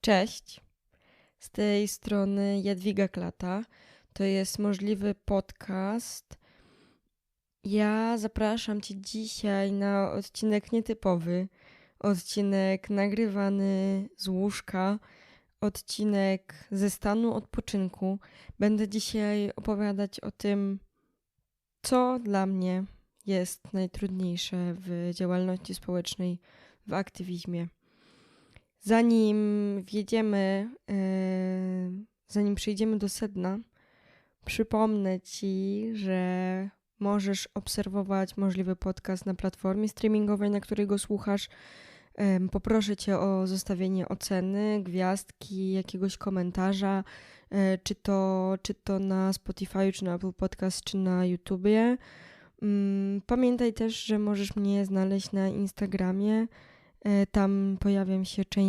Cześć. Z tej strony Jadwiga Klata. To jest możliwy podcast. Ja zapraszam Cię dzisiaj na odcinek nietypowy. Odcinek nagrywany z łóżka. Odcinek ze stanu odpoczynku. Będę dzisiaj opowiadać o tym, co dla mnie jest najtrudniejsze w działalności społecznej, w aktywizmie. Zanim wjedziemy, e, zanim przejdziemy do sedna, przypomnę Ci, że możesz obserwować możliwy podcast na platformie streamingowej, na której go słuchasz. Poproszę Cię o zostawienie oceny, gwiazdki, jakiegoś komentarza, e, czy to, czy to na Spotify, czy na Apple Podcast, czy na YouTubie. Mm, pamiętaj też, że możesz mnie znaleźć na Instagramie. E, tam pojawiam się częściej